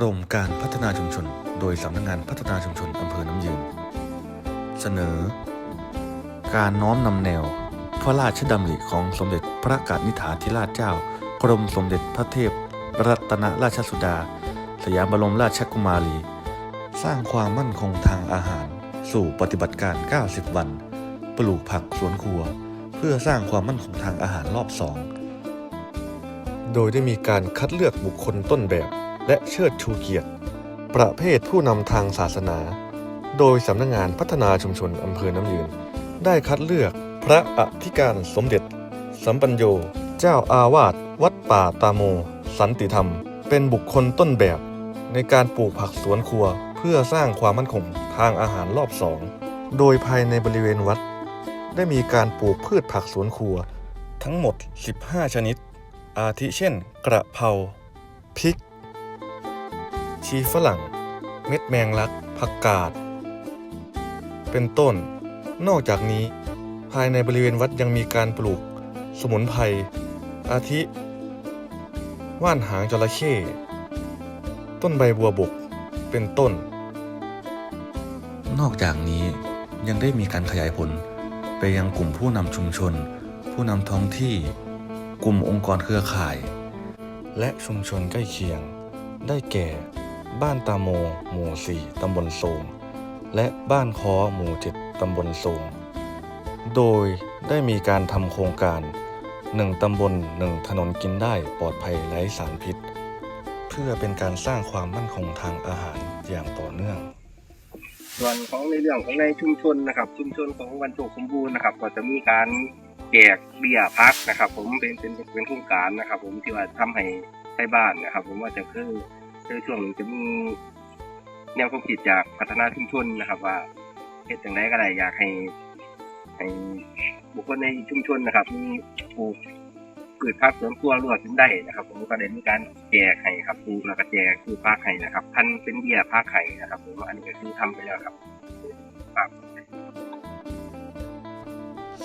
กรมการพัฒนาชุมชน โดยสำนักงานพัฒนาชุมชนอำเภอน้ำยืน เสนอ การน้อมนำแนว พระราชดำริของสมเด็จพระกนิษฐาธิราชเจ้า กรมสมเด็จพระเทพ รัตนราชสุดา สยามบรมราชกุมารี สร้างความมั่นคงทางอาหาร สู่ปฏิบัติการ 90 วัน ปลูกผักสวนครัว เพื่อสร้างความมั่นคงทางอาหารรอบสอง โดยได้มีการคัดเลือกบุคคลต้นแบบ และเชิดชูเกียรติ ประเภทผู้นำทางศาสนา โดยสำนักงานพัฒนาชุมชนอำเภอน้ำยืน ได้คัดเลือกพระอธิการสมเด็จ สัมปัญโย เจ้าอาวาสวัดป่าตาโม สันติธรรม เป็นบุคคลต้นแบบ ในการปลูกผักสวนครัว เพื่อสร้างความมั่นคงทางอาหารรอบสอง โดยภายในบริเวณวัด ได้มีการปลูกพืชผักสวนครัว ทั้งหมด 15 ชนิด อาทิเช่น กระเพราพริก ชีฝรั่ง เม็ดแมงลัก ผักกาด เป็นต้น นอกจากนี้ ภายในบริเวณวัดยังมีการปลูก สมุนไพร อาทิ ว่านหางจระเข้ ต้นใบบัวบก เป็นต้น นอกจากนี้ยังได้มีการขยายผลไปยังกลุ่มผู้นำชุมชน ผู้นำท้องที่ กลุ่มองค์กรเครือข่าย และชุมชนใกล้เคียง ได้แก่ บ้านตาโม หมู่ 4 ตำบลโสงและบ้านคอหมู่ 7 ตำบลโสงโดยได้มีการทำโครงการ 1 ตำบล 1 ถนนกินได้ปลอดภัยไร้สารพิษ เพื่อเป็นการสร้างความมั่นคงทางอาหารอย่างต่อเนื่องส่วนของในเรื่องของในชุมชนนะครับ ชุมชนของวันโจกสมบูรณ์นะครับ ก็จะมีการแจกเบี้ยพักนะครับ ผมเป็นเป็นเป็นโครงการนะครับ ผมที่ว่าทำให้ให้บ้านนะครับ ผมว่าจะคือ คือช่วงนี้จะมีแนวความคิดจากพัฒนาชุมชนนะครับ ว่าเหตุอย่างไรก็ได้อยากให้ให้บุคคลในชุมชนนะครับมีปลูกพืชผักสวนครัวรวดถึงได้นะครับ ผมก็ได้มีการแจกให้ครับปลูกแล้วก็แจกพืชผักให้นะครับ พันเป็นเบี้ยผักให้นะครับผมอันนี้ก็คือทำไปแล้วครับ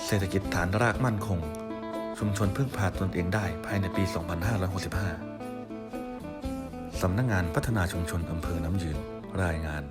เศรษฐกิจฐานรากมั่นคง ชุมชนพึ่งพาตนเองได้ภายในปี 2565 สำนักงงานพัฒนาชุมชนอำเภอน้ำยืน รายงาน